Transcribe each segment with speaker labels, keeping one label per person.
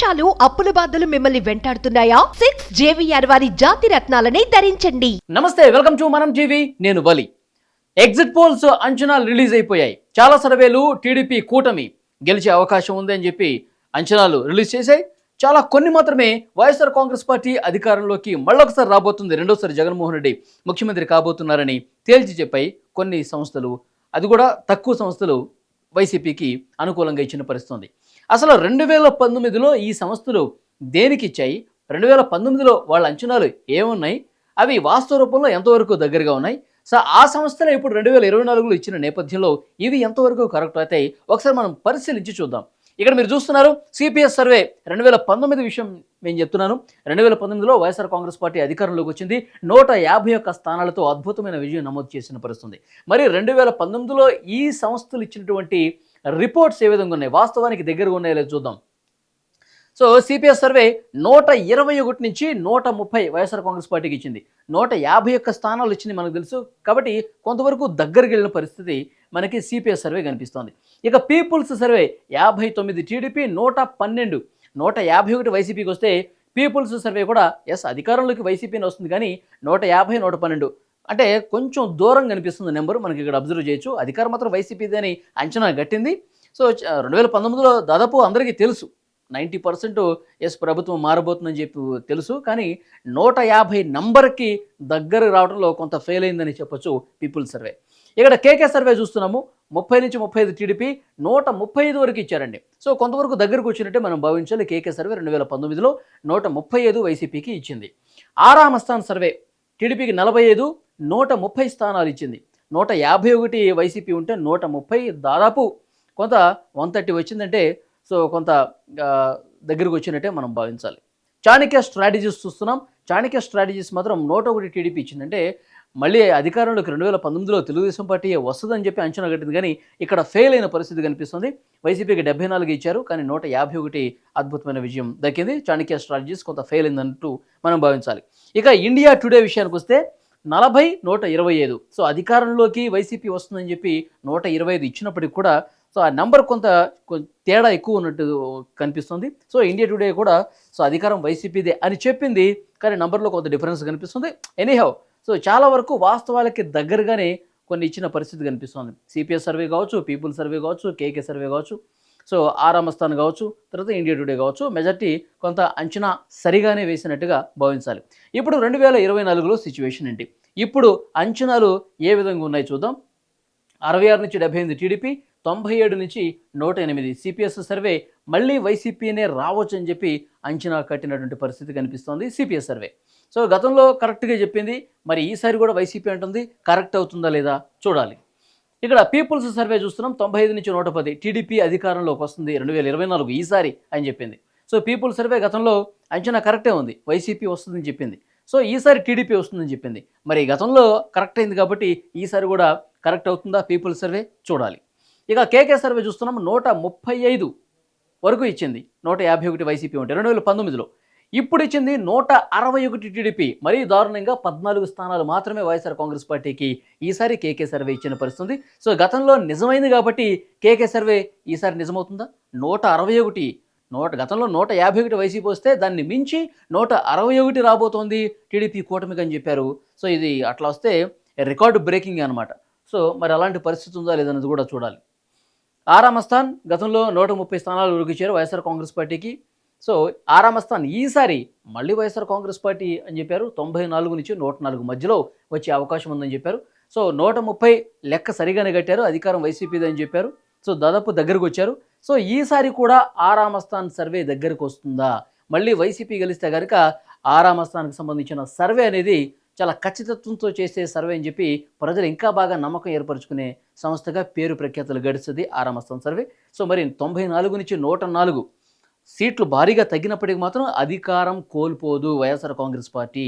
Speaker 1: మోసాలు అప్పుల బాధలు మిమ్మల్ని వెంటాడుతున్నాయా? సిక్స్ జేవిఆర్ వారి జాతి రత్నాలని ధరించండి.
Speaker 2: నమస్తే వెల్కమ్ టు మనం టీవీ నేను బలి. ఎగ్జిట్ పోల్స్ అంచనాలు రిలీజ్ అయిపోయాయి. చాలా సర్వేలు టీడీపీ కూటమి గెలిచే అవకాశం ఉంది అని చెప్పి అంచనాలు రిలీజ్ చేశాయి. చాలా కొన్ని మాత్రమే వైఎస్ఆర్ కాంగ్రెస్ పార్టీ అధికారంలోకి మళ్ళొకసారి రాబోతుంది. రెండోసారి జగన్మోహన్ రెడ్డి ముఖ్యమంత్రి కాబోతున్నారని తేల్చి చెప్పాయి కొన్ని సంస్థలు. అది కూడా తక్కువ సంస్థలు వైసీపీకి అనుకూలంగా ఇచ్చిన పరిస్థితుంది అసలు రెండు వేల పంతొమ్మిదిలో ఈ సంస్థలు దేనికి ఇచ్చాయి? రెండు వేల పంతొమ్మిదిలో వాళ్ళ అంచనాలు ఏమున్నాయి? అవి వాస్తవ రూపంలో ఎంతవరకు దగ్గరగా ఉన్నాయి? సో ఆ సంస్థలు ఇప్పుడు రెండు వేల ఇరవై నాలుగులో ఇచ్చిన నేపథ్యంలో ఇవి ఎంతవరకు కరెక్ట్ అవుతాయి ఒకసారి మనం పరిశీలించి చూద్దాం. ఇక్కడ మీరు చూస్తున్నారు సిపిఎస్ సర్వే రెండు వేల పంతొమ్మిది విషయం నేను చెప్తున్నాను. రెండు వేల పంతొమ్మిదిలో వైఎస్ఆర్ కాంగ్రెస్ పార్టీ అధికారంలోకి వచ్చింది. నూట యాభై ఒక్క స్థానాలతో అద్భుతమైన విజయం నమోదు చేసిన పరిస్థితుంది మరి రెండు వేల పంతొమ్మిదిలో ఈ సంస్థలు ఇచ్చినటువంటి రిపోర్ట్స్ ఏ విధంగా ఉన్నాయి? వాస్తవానికి దగ్గరగా ఉన్నాయో చూద్దాం. సో సిపిఎస్ సర్వే నూట ఇరవై ఒకటి నుంచి నూట ముప్పై వైఎస్ఆర్ కాంగ్రెస్ పార్టీకి ఇచ్చింది. నూట యాభై ఒక్క స్థానాలు ఇచ్చింది మనకు తెలుసు. కాబట్టి కొంతవరకు దగ్గరికి వెళ్ళిన పరిస్థితి మనకి సిపిఎస్ సర్వే కనిపిస్తోంది. ఇక పీపుల్స్ సర్వే యాభై తొమ్మిది టీడీపీ నూట పన్నెండు. నూట యాభై ఒకటి వైసీపీకి వస్తే పీపుల్స్ సర్వే కూడా ఎస్ అధికారంలోకి వైసీపీని వస్తుంది కానీ నూట యాభై నూట పన్నెండు. అంటే కొంచెం దూరం కనిపిస్తుంది నెంబర్ మనకి ఇక్కడ అబ్జర్వ్ చేయొచ్చు. అధికారం మాత్రం వైసీపీదని అని అంచనా గట్టింది. సో రెండు వేల పంతొమ్మిదిలో దాదాపు అందరికీ తెలుసు. నైంటీ పర్సెంట్ ఎస్ ప్రభుత్వం మారబోతుందని చెప్పి తెలుసు. కానీ నూట యాభై నంబర్కి దగ్గర రావడంలో కొంత ఫెయిల్ అయిందని చెప్పొచ్చు పీపుల్ సర్వే. ఇక్కడ కేకే సర్వే చూస్తున్నాము. ముప్పై నుంచి ముప్పై ఐదు టీడీపీ నూట ముప్పై ఐదు వరకు ఇచ్చారండి. సో కొంతవరకు దగ్గరకు వచ్చినట్టే మనం భావించాలి. కేకే సర్వే రెండు వేల పంతొమ్మిదిలో నూట ముప్పై ఐదు వైసీపీకి ఇచ్చింది. ఆరామస్థాన్ సర్వే టీడీపీకి నలభై ఐదు నూట ముప్పై స్థానాలు ఇచ్చింది నూట యాభై ఒకటి వైసీపీ ఉంటే నూట ముప్పై దాదాపు కొంత వన్ థర్టీ వచ్చిందంటే సో కొంత దగ్గరకు వచ్చినట్టే మనం భావించాలి. చాణక్య స్ట్రాటజీస్ చూస్తున్నాం. చాణక్య స్ట్రాటజీస్ మాత్రం నూట ఒకటి టీడీపీ ఇచ్చిందంటే మళ్ళీ అధికారంలోకి రెండు వేల పంతొమ్మిదిలో తెలుగుదేశం పార్టీ వస్తుందని చెప్పి అంచనా కట్టింది. కానీ ఇక్కడ ఫెయిల్ అయిన పరిస్థితి కనిపిస్తుంది. వైసీపీకి డెబ్బై నాలుగు ఇచ్చారు కానీ నూట యాభై ఒకటి అద్భుతమైన విజయం దక్కింది. చాణక్య స్ట్రాటజీస్ కొంత ఫెయిల్ అయిందంటూ మనం భావించాలి. ఇక ఇండియా టుడే విషయానికి వస్తే నలభై నూట ఇరవై ఐదు. సో అధికారంలోకి వైసీపీ వస్తుందని చెప్పి నూట ఇరవై ఐదు ఇచ్చినప్పటికి కూడా సో ఆ నెంబర్ కొంత తేడా ఎక్కువ ఉన్నట్టు కనిపిస్తుంది. సో ఇండియా టుడే కూడా సో అధికారం వైసీపీదే అని చెప్పింది. కానీ నెంబర్లో కొంత డిఫరెన్స్ కనిపిస్తుంది. ఎనీహౌ సో చాలా వరకు వాస్తవాలకి దగ్గరగానే కొన్ని ఇచ్చిన పరిస్థితి కనిపిస్తుంది. సిపిఎస్ సర్వే కావచ్చు పీపుల్ సర్వే కావచ్చు కేకే సర్వే కావచ్చు. సో ఆరామస్థాన్ కావచ్చు తర్వాత ఇండియా టుడే కావచ్చు మెజార్టీ కొంత అంచనా సరిగానే వేసినట్టుగా భావించాలి. ఇప్పుడు రెండు వేల ఇరవై నాలుగులో సిచ్యువేషన్ ఏంటి? ఇప్పుడు అంచనాలు ఏ విధంగా ఉన్నాయి చూద్దాం. అరవై ఆరు నుంచి డెబ్బై ఎనిమిది టీడీపీ తొంభై ఏడు నుంచి నూట ఎనిమిది సిపిఎస్ సర్వే మళ్ళీ వైసీపీనే రావచ్చు అని చెప్పి అంచనా కట్టినటువంటి పరిస్థితి కనిపిస్తోంది సిపిఎస్ సర్వే. సో గతంలో కరెక్ట్గా చెప్పింది మరి ఈసారి కూడా వైసీపీ అంటుంది కరెక్ట్ అవుతుందా లేదా చూడాలి. ఇక్కడ పీపుల్స్ సర్వే చూస్తున్నాం. తొంభై ఐదు నుంచి నూట పది టీడీపీ అధికారంలోకి వస్తుంది రెండు వేల ఇరవై నాలుగు ఈసారి అని చెప్పింది. సో పీపుల్ సర్వే గతంలో అంచనా కరెక్టే ఉంది. వైసీపీ వస్తుందని చెప్పింది. సో ఈసారి టీడీపీ వస్తుందని చెప్పింది. మరి గతంలో కరెక్ట్ అయింది కాబట్టి ఈసారి కూడా కరెక్ట్ అవుతుందా? పీపుల్ సర్వే చూడాలి. ఇక కేకే సర్వే చూస్తున్నాం. నూట ముప్పై ఐదు వరకు ఇచ్చింది. నూట యాభై ఒకటి వైసీపీ ఉంటే రెండు వేల పంతొమ్మిదిలో. ఇప్పుడు ఇచ్చింది నూట అరవై ఒకటి టీడీపీ. మరీ దారుణంగా పద్నాలుగు స్థానాలు మాత్రమే వైఎస్ఆర్ కాంగ్రెస్ పార్టీకి ఈసారి కేకే సర్వే ఇచ్చిన పరిస్థితుంది. సో గతంలో నిజమైంది కాబట్టి కేకే సర్వే ఈసారి నిజమవుతుందా? నూట అరవై ఒకటి. నూట గతంలో నూట యాభై ఒకటి వైసీపీ వస్తే దాన్ని మించి నూట అరవై ఒకటి రాబోతోంది టీడీపీ కూటమికి అని చెప్పారు. సో ఇది అట్లా వస్తే రికార్డు బ్రేకింగ్ అనమాట సో మరి అలాంటి పరిస్థితి ఉందా లేదన్నది కూడా చూడాలి. ఆరామస్థాన్ గతంలో నూట ముప్పై స్థానాలు ఉరికిచ్చారు వైఎస్ఆర్ కాంగ్రెస్ పార్టీకి. సో ఆరామస్థాన్ ఈసారి మళ్ళీ వైఎస్ఆర్ కాంగ్రెస్ పార్టీ అని చెప్పారు. తొంభై నాలుగు నుంచి నూట నాలుగు మధ్యలో వచ్చే అవకాశం ఉందని చెప్పారు. సో నూట ముప్పై లెక్క సరిగానే కట్టారు. అధికారం వైసీపీది అని చెప్పారు. సో దాదాపు దగ్గరకు వచ్చారు. సో ఈసారి కూడా ఆరామస్థాన్ సర్వే దగ్గరకు వస్తుందా? మళ్ళీ వైసీపీ గెలిస్తే కనుక ఆరామస్థానికి సంబంధించిన సర్వే అనేది చాలా ఖచ్చితత్వంతో చేసే సర్వే అని చెప్పి ప్రజలు ఇంకా బాగా నమ్మకం ఏర్పరచుకునే సంస్థగా పేరు ప్రఖ్యాతులు గడుస్తుంది ఆరామస్థాన్ సర్వే. సో మరి తొంభై నాలుగు నుంచి నూట నాలుగు సీట్లు భారీగా తగ్గినప్పటికీ మాత్రం అధికారం కోల్పోదు వైఎస్ఆర్ కాంగ్రెస్ పార్టీ.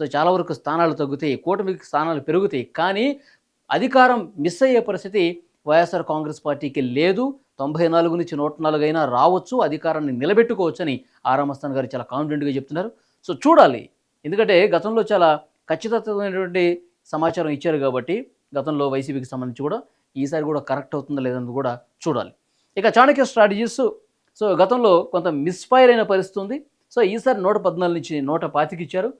Speaker 2: సో చాలా వరకు స్థానాలు తగ్గుతాయి కూటమికి స్థానాలు పెరుగుతాయి. కానీ అధికారం మిస్ అయ్యే పరిస్థితి వైఎస్ఆర్ కాంగ్రెస్ పార్టీకి లేదు. తొంభై నాలుగు నుంచి నూట నాలుగు అయినా రావచ్చు అధికారాన్ని నిలబెట్టుకోవచ్చని ఆరామస్థాన్ గారు చాలా కాన్ఫిడెంట్గా చెప్తున్నారు. సో చూడాలి. ఎందుకంటే గతంలో చాలా ఖచ్చితమైనటువంటి సమాచారం ఇచ్చారు కాబట్టి గతంలో వైసీపీకి సంబంధించి కూడా ఈసారి కూడా కరెక్ట్ అవుతుందా లేదని కూడా చూడాలి. ఇక చాణక్య స్ట్రాటజీస్ సో గతంలో కొంత మిస్ఫైర్ అయిన పరిస్థితి ఉంది సో ఈసారి నూట పద్నాలుగు నుంచి నూట పాతికి ఇచ్చారు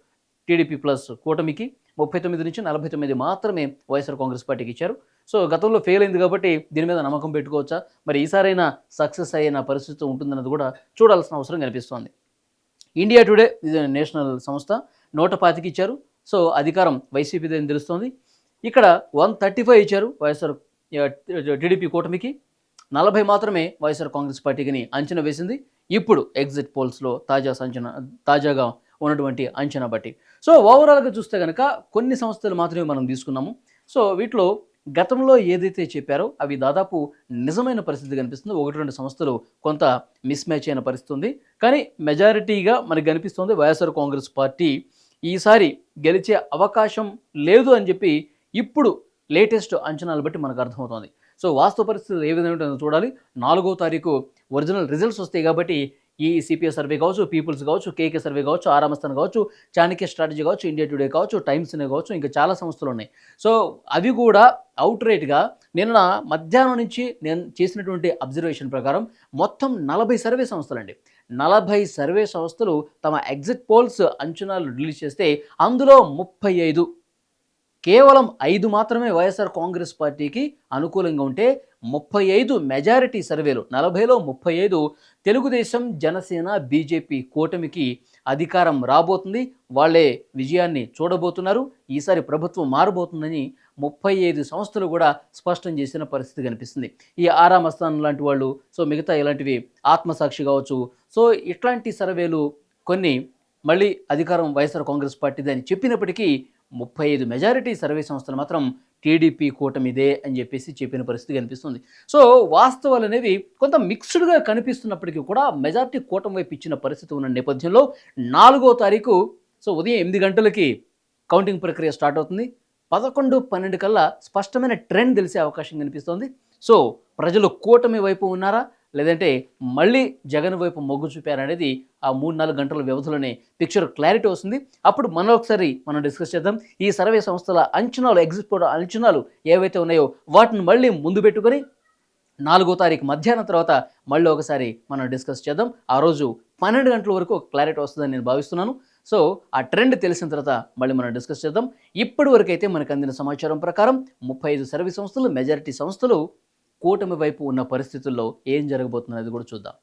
Speaker 2: టీడీపీ ప్లస్ కూటమికి. ముప్పై తొమ్మిది నుంచి నలభై తొమ్మిది మాత్రమే వైఎస్ఆర్ కాంగ్రెస్ పార్టీకి ఇచ్చారు. సో గతంలో ఫెయిల్ అయింది కాబట్టి దీని మీద నమ్మకం పెట్టుకోవచ్చా? మరి ఈసారైనా సక్సెస్ అయిన పరిస్థితి ఉంటుందన్నది కూడా చూడాల్సిన అవసరం కనిపిస్తోంది. ఇండియా టుడే ఇది నేషనల్ సంస్థ. నూట పాతికి ఇచ్చారు. సో అధికారం వైసీపీదే అని తెలుస్తోంది. ఇక్కడ వన్ థర్టీ ఫైవ్ ఇచ్చారు వైఎస్ఆర్ టీడీపీ కూటమికి. నలభై మాత్రమే వైఎస్ఆర్ కాంగ్రెస్ పార్టీకి అంచనా వేసింది. ఇప్పుడు ఎగ్జిట్ పోల్స్లో తాజా సంచనా తాజాగా ఉన్నటువంటి అంచనా బట్టి. సో ఓవరాల్గా చూస్తే కనుక కొన్ని సంస్థలు మాత్రమే మనం తీసుకున్నాము. సో వీటిలో గతంలో ఏదైతే చెప్పారో అవి దాదాపు నిజమైన పరిస్థితి కనిపిస్తుంది. ఒకటి రెండు సంస్థలు కొంత మిస్ మ్యాచ్ అయిన పరిస్థితి ఉంది. కానీ మెజారిటీగా మనకు కనిపిస్తుంది వైఎస్ఆర్ కాంగ్రెస్ పార్టీ ఈసారి గెలిచే అవకాశం లేదు అని చెప్పి ఇప్పుడు లేటెస్ట్ అంచనాలు బట్టి మనకు అర్థమవుతోంది. సో వాస్తవ పరిస్థితి ఏ విధంగా ఉంటుందో చూడాలి. నాలుగో తారీఖు ఒరిజినల్ రిజల్ట్స్ వస్తాయి కాబట్టి ఈ సిపిఎస్ సర్వే కావచ్చు పీపుల్స్ కావచ్చు కేకే సర్వే కావచ్చు ఆరామస్థాన్ కావచ్చు చాణక్య స్ట్రాటజీ కావచ్చు ఇండియా టుడే కావచ్చు టైమ్స్ అనే కావచ్చు ఇంకా చాలా సంస్థలు ఉన్నాయి. సో అవి కూడా అవుట్ రేట్గా నిన్న మధ్యాహ్నం నుంచి నేను చేసినటువంటి అబ్జర్వేషన్ ప్రకారం మొత్తం నలభై సర్వే సంస్థలండి. నలభై సర్వే సంస్థలు తమ ఎగ్జిట్ పోల్స్ అంచనాలు రిలీజ్ చేస్తే అందులో ముప్పై ఐదు కేవలం ఐదు మాత్రమే వైఎస్ఆర్ కాంగ్రెస్ పార్టీకి అనుకూలంగా ఉంటే ముప్పై ఐదు మెజారిటీ సర్వేలు నలభైలో ముప్పై ఐదు తెలుగుదేశం జనసేన బీజేపీ కూటమికి అధికారం రాబోతుంది. వాళ్ళే విజయాన్ని చూడబోతున్నారు. ఈసారి ప్రభుత్వం మారబోతుందని ముప్పై ఐదు సంస్థలు కూడా స్పష్టం చేసిన పరిస్థితి కనిపిస్తుంది. ఈ ఆరామస్థానం లాంటి వాళ్ళు సో మిగతా ఇలాంటివి ఆత్మసాక్షి కావచ్చు. సో ఇట్లాంటి సర్వేలు కొన్ని మళ్ళీ అధికారం వైఎస్ఆర్ కాంగ్రెస్ పార్టీది అని చెప్పినప్పటికీ ముప్పై ఐదు మెజారిటీ సర్వే సంస్థలు మాత్రం టీడీపీ కూటమిదే అని చెప్పేసి చెప్పిన పరిస్థితి కనిపిస్తుంది. సో వాస్తవాలు అనేవి కొంత మిక్స్డ్గా కనిపిస్తున్నప్పటికీ కూడా మెజారిటీ కూటమి వైపు ఇచ్చిన పరిస్థితి ఉన్న నేపథ్యంలో నాలుగో తారీఖు సో ఉదయం ఎనిమిది గంటలకి కౌంటింగ్ ప్రక్రియ స్టార్ట్ అవుతుంది. పదకొండు పన్నెండు కల్లా స్పష్టమైన ట్రెండ్ తెలిసే అవకాశం కనిపిస్తోంది. సో ప్రజలు కూటమి వైపు ఉన్నారా? లేదంటే మళ్ళీ జగన్ వైపు మొగ్గు చూపారనేది ఆ మూడు నాలుగు గంటల వ్యవధిలోనే పిక్చర్ క్లారిటీ వస్తుంది. అప్పుడు మనం ఒకసారి మనం డిస్కస్ చేద్దాం. ఈ సర్వే సంస్థల అంచనాలు ఎగ్జిట్ పోల్ అంచనాలు ఏవైతే ఉన్నాయో వాటిని మళ్ళీ ముందు పెట్టుకొని నాలుగో తారీఖు మధ్యాహ్నం తర్వాత మళ్ళీ ఒకసారి మనం డిస్కస్ చేద్దాం. ఆ రోజు పన్నెండు గంటల వరకు ఒక క్లారిటీ వస్తుందని నేను భావిస్తున్నాను. సో ఆ ట్రెండ్ తెలిసిన తర్వాత మళ్ళీ మనం డిస్కస్ చేద్దాం. ఇప్పటి వరకు అయితే మనకు అందిన సమాచారం ప్రకారం ముప్పై ఐదు సర్వీస్ సంస్థలు మెజారిటీ సంస్థలు కూటమి వైపు ఉన్న పరిస్థితుల్లో ఏం జరగబోతున్నది కూడా చూద్దాం.